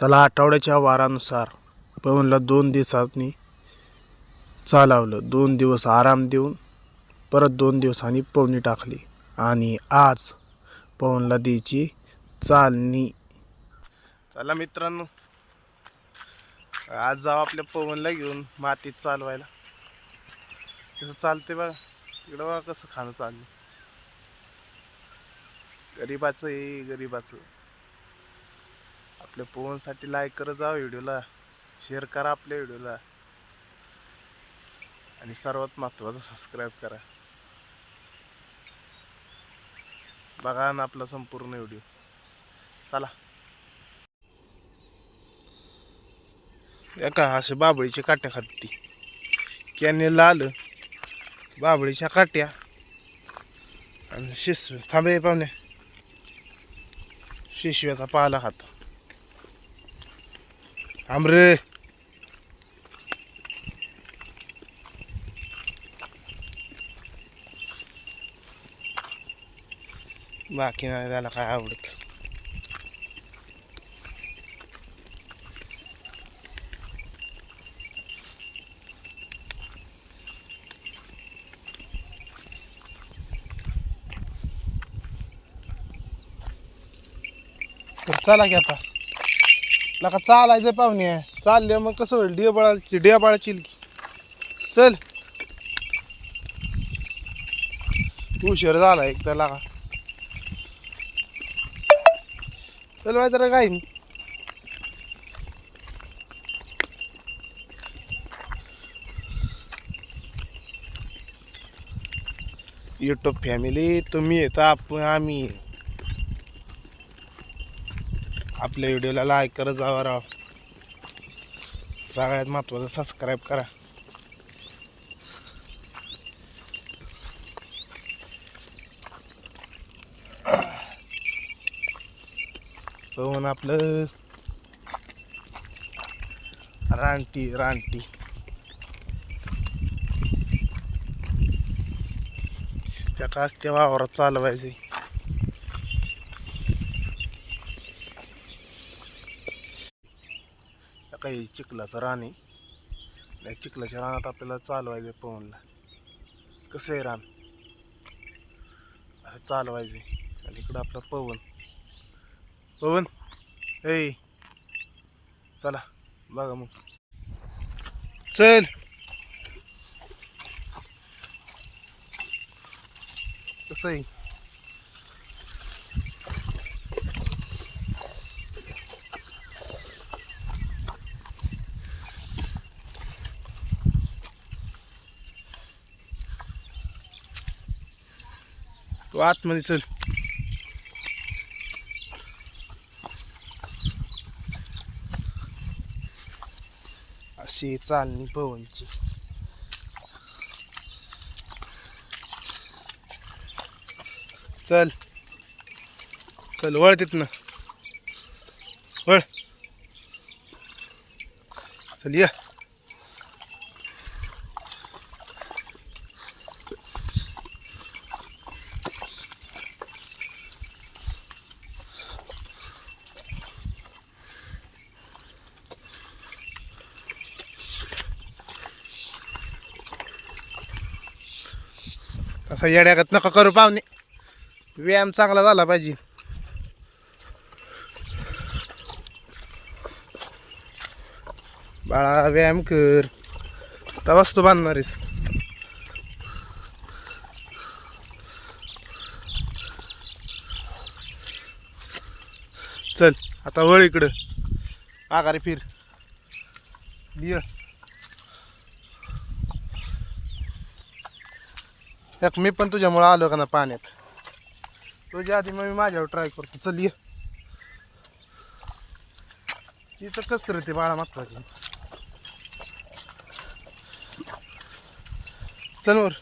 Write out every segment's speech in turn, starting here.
चला आठवड्याच्या वारानुसार पवनला दोन दिवसांनी चालवलं. दोन दिवस आराम देऊन परत दोन दिवसांनी पवनी टाकली. आणि आज पवनला द्यायची चालणी. चला मित्रांनो आज जाऊ आपल्या पवनला घेऊन मातीत चालवायला. कसं चालते बघा. इकडं बघा कसं खाणं चाललं गरीबाचं आहे गरीबाचं. आपल्या पोहनसाठी लाईक करत जा व्हिडिओला. शेअर करा आपल्या व्हिडिओला. आणि सर्वात महत्त्वाचं सबस्क्राईब करा. बघा ना आपला संपूर्ण व्हिडिओ. चला. एका असे बाबळीच्या काट्या खाती. कॅनेल आलं बाबळीच्या काट्या. आणि शिस थांबे पाहुणे. शिशव्याचा पाला खात. आमरे बाकी नाही त्याला काय आवडत. तर चला की आता. लका चालायचं पाहुणे. चालले मग कसं होईल? डिया बाळाची डिया बाळाची की. चल. उशीर झाला एक तर लागा. चल माहिती तर काही युट्यूब फॅमिली तुम्ही येता आपण आम्ही. आपल्या व्हिडिओला लाईक करत जावा राव. सगळ्यात महत्त्वाचं सबस्क्राईब करा. पवन आपलं रानटी रानटी. त्या काच त्या वावरात चालवायचे काही चिखलाचं रान आहे. चिखलाच्या रानात आपल्याला चालवायचं पवनला. कसं आहे रान? असं चालवायचं आणि इकडं आपलं पवन. पवन? ए! चला बघा मग. चल! कसं आहे? तू आतमध्ये चल. अशी चालणी पवनची. चल. चल वळ तिथनं. वळ. चल या. असं येड्यागत नका करू पाहुणे. व्यायाम चांगला झाला पाहिजे. बाळा व्यायाम कर. तवाच तू बांधणारीस चल आता वळ इकडं. आगारे फिर. बिय. एक मी पण तुझ्यामुळं आलो का ना पाण्यात. तुझ्या आधी मग मी माझ्यावर ट्राय करतो. चल ये. इथं कसं ते बाळा महत्वाची चल वर.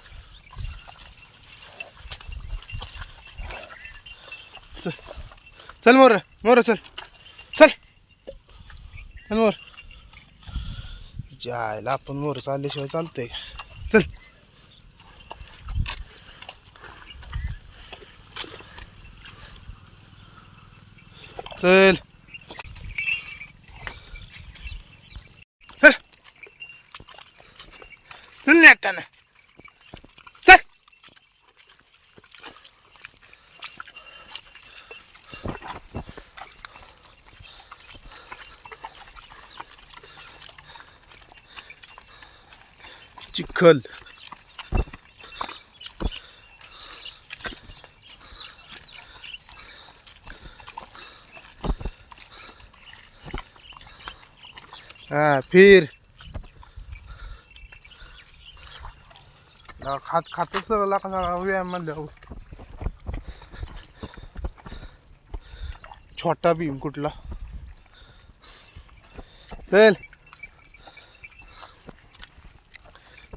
चल. चल मोर मोर चल. चल. चल मोर. जायला आपण मोर चालल्याशिवाय चालतंय का? चल. चल. एकटाना चल. चिखल. हा फिर. खात खातच सगळं का व्यायाम छोटा भीम कुठला? चल.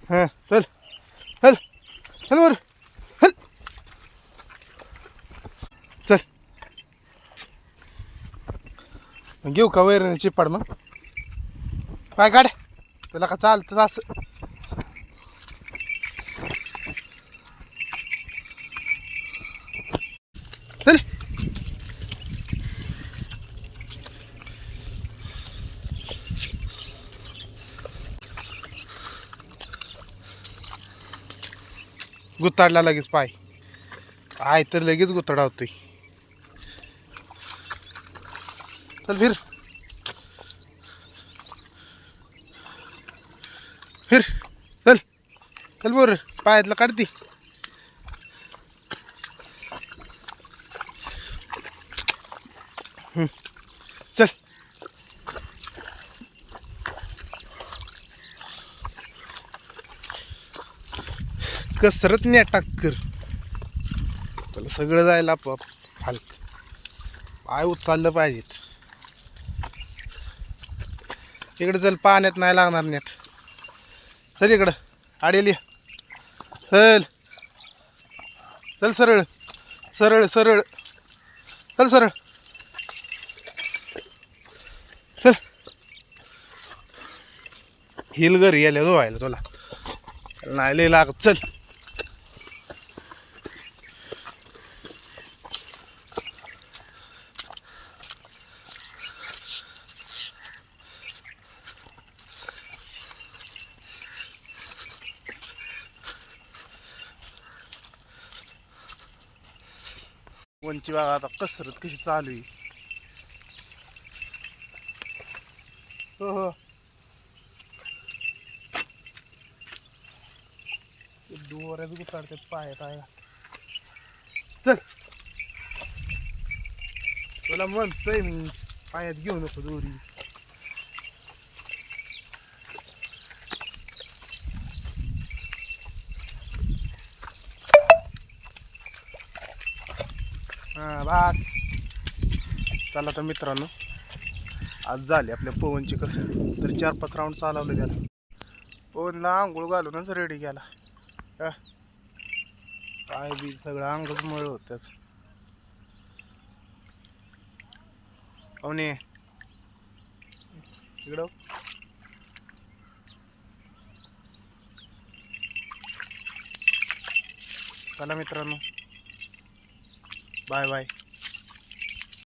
हा चल. चल. चल वर. चल. चल. घेऊ का वैर चिपाड मग पाय काढ तुला का चालतं असं? चल. गुताडला लगेच पाय. पाय तर लगेच गुताडावतोय. चल फिर. फिर चल. चल बोर पायातलं काढती हम्म. चल. कसरत नाही टाक कर. त्याला सगळं जायला आपोआप हाल पाय उचललं पाहिजेत. इकडे चल पाण्यात नाही लागणार नेट. चल इकडं. आडेली चल. चल सरळ. सरळ सरळ. चल सरळ. चल. हिल घरी यायला धुवायला तुला. नाही लय लागत चल. वंची बागा आता कसरत कशी चालू आहे हो हो ते दोऱ्याच गुताडतात पायात आहे चल तुला म्हणतोय मी पायात घेऊ नको दोरी हां बस चला तर मित्रांनो आज झाली आपल्या पवनचे कसं. तर चार पाच राऊंड चालवलं गेला पवनला आंघोळ घालूनच रेडी गेला काय बी सगळं अंगच मळ होत्याच त्याच पाहुणे इकडं चला मित्रांनो. Bye bye.